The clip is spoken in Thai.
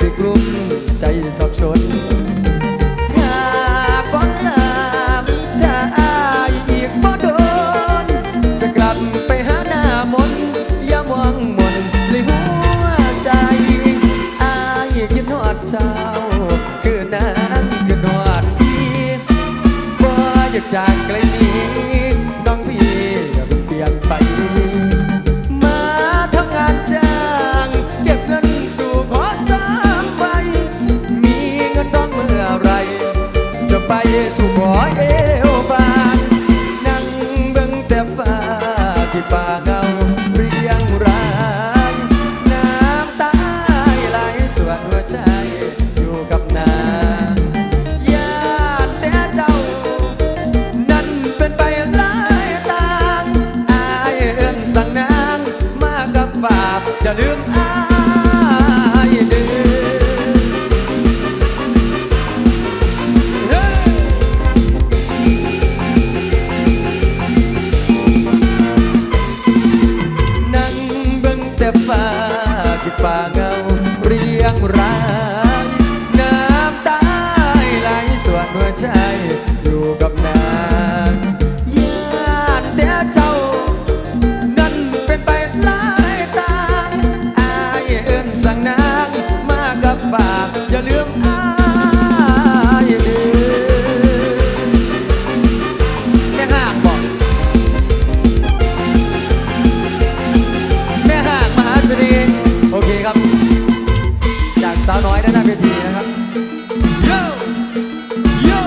สิกลุ่มใจสับสน ถ้าฟ้อนลามถ้าอายอีกบ่โดน จะกลับไปหาหน้ามนอย่ามองมนเลยหัวใจ อายคิดฮอดเจ้า คือนางคือนอดพี่บ่อยากจากไกล ส่วนหัวใจอยู่กับนางญาติแต่เจ้า นั่นเป็นไปหลายทางอายเอิ้นสั่งนางมากับฝากอย่าลืมอายเด้อนั่งเบิ่งแต่ฟ้าที่ป่าเงาางรายน้ำตาไหลส่วนหัวใจอยู่กับนางญาติแต่เจ้า นั่นเป็นไปหลายทางอายเอิ้นสั่งนางมากับฝากอย่าลืม